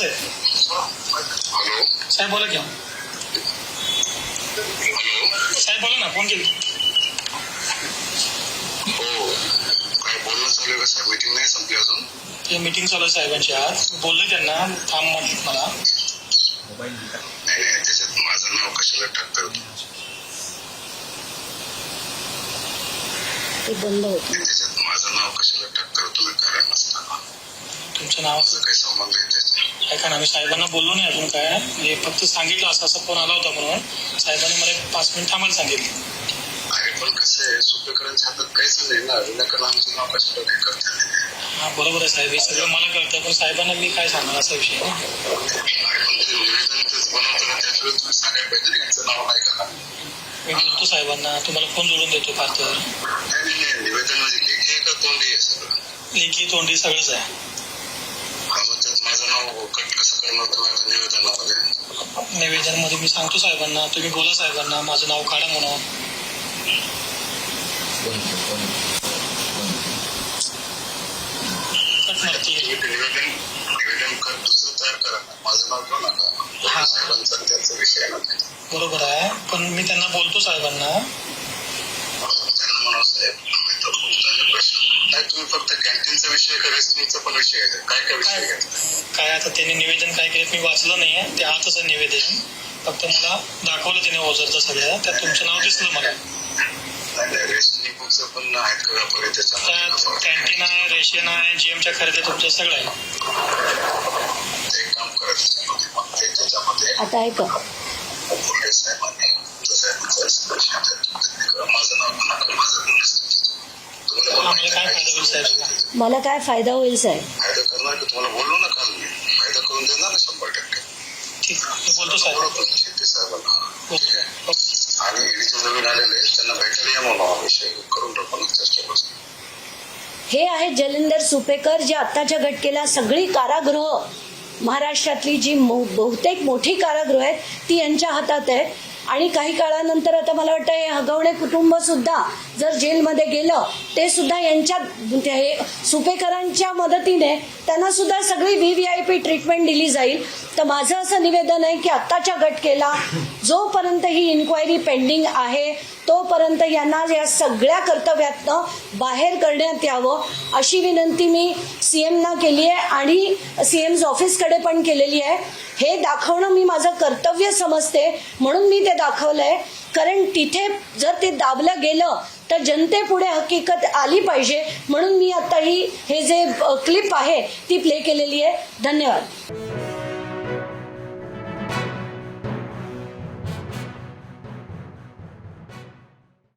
साहेब hello. साहेब बोला की hello. साहेब बोला ना फोन केली. हो. काय बोलणं चालू आहे का साहेब? मीटिंग नाही संपली अजून? ते मीटिंग चालू आहे साहेबांची आज. बोललोय त्यांना थांब म्हटलं मला. नाही नाही त्याच्यात माझं नाव कशाला टाकतं ते बंद होतं. त्याच्यात माझं नाव कशाला टाकतं तुम्ही कारण नसताना तुमचं नाव? असं काही संबंध आहे ऐका ना मी साहेबांना बोललो नाही अजून काय. म्हणजे फक्त सांगितलं असं असा फोन आला होता म्हणून. साहेबांनी मला पाच मिनिट थांबायला सांगितलं. अरे पण कसं आहे सुपेकरांच्या हातात काहीच नाही ना. विनाकारण आमचं नाव कशाला हे करतात? हा बरोबर आहे साहेब. हे सगळं मला कळतं पण साहेबांना मी काय सांगणार असा विषय आहे. अरे पण ते निवेदन तेच बनवतं ना त्याच वेळेस तुम्ही सांगायला पाहिजे ना यांचं नाव नाही का? मी बोलतो साहेबांना तुम्हाला फोन जोडून देतो फार तर. नाही नाही नाही निवेदन म्हणजे लेखी आहे का तोंडी आहे सगळं? लेखी तोंडी सगळंच आहे. मग त्यात कट कसं करणार तुम्ही निवेदनमध्ये मी सांगतो साहेबांना तुम्ही बोला साहेबांना माझं नाव काढा म्हणून कट मारते. निवेदन निवेदन दुसरं तयार करा माझं नाव घेऊ नका साहेबांचा त्यांचा विषय बरोबर आहे पण मी त्यांना बोलतो साहेबांना. त्यांना म्हणा साहेब तुम्ही तर खूप चांगले नाही तुम्ही फक्त कॅन्टीनचा विषय का पण विषय आहे? काय काय विषय काय काय आता त्यांनी निवेदन काय केलं मी वाचलं नाहीये ते आतच निवेदन. फक्त मला दाखवलं त्याने ओझरचं सगळ्या. त्यात तुमचं नाव दिसलं मला. त्यात कॅन्टीन आहे रेशन आहे जीएमच्या खरेदी तुमचं सगळं आहे. एक काम करा त्याच्यामध्ये मग ते त्याच्यामध्ये. आता ऐका. तुमच्या. माझं नाव माझं मला काय फायदा होईल साहेब? फायदा करणार की तुम्हाला बोललो ना काल मी फायदा करून देणार ना शंभर टक्के ठीक मी बोलतो साहेब शेट्टी साहेबांना आणि नवीन आलेले त्यांना भेटायला या म्हणून हा विषय करून टाकू ना चर्चा बसून हे आहेत जलिंदर सुपेकर जे आत्ताच्या घटकेला सगळी कारागृह महाराष्ट्रातली जी मो- बहुतेक मोठी कारागृह आहेत ती यांच्या हातात आहेत. आणि काही काळानंतर आता मला वाटतं हे हगवणे कुटुंब सुद्धा जर जेलमध्ये गेलं ते सुद्धा यांच्या म्हणजे हे सुपेकरांच्या मदतीने त्यांना सुद्धा सगळी V V I P treatment दिली जाईल. तर माझं असं निवेदन आहे की आत्ताच्या घटकेला जोपर्यंत ही इन्क्वायरी पेंडिंग आहे तोपर्यंत यांना या सगळ्या कर्तव्यातनं बाहेर करण्यात यावं अशी विनंती मी सी एमना केली आहे आणि सी एम्स ऑफिसकडे पण केलेली आहे. हे दाखवणं मी माझं कर्तव्य समजते म्हणून मी ते दाखवलंय. कारण तिथे जर ते दाबलं गेलं तर जनतेपुढे हकीकत आली पाहिजे. म्हणून मी आता ही हे जे क्लिप आहे ती प्ले केलेली आहे. धन्यवाद.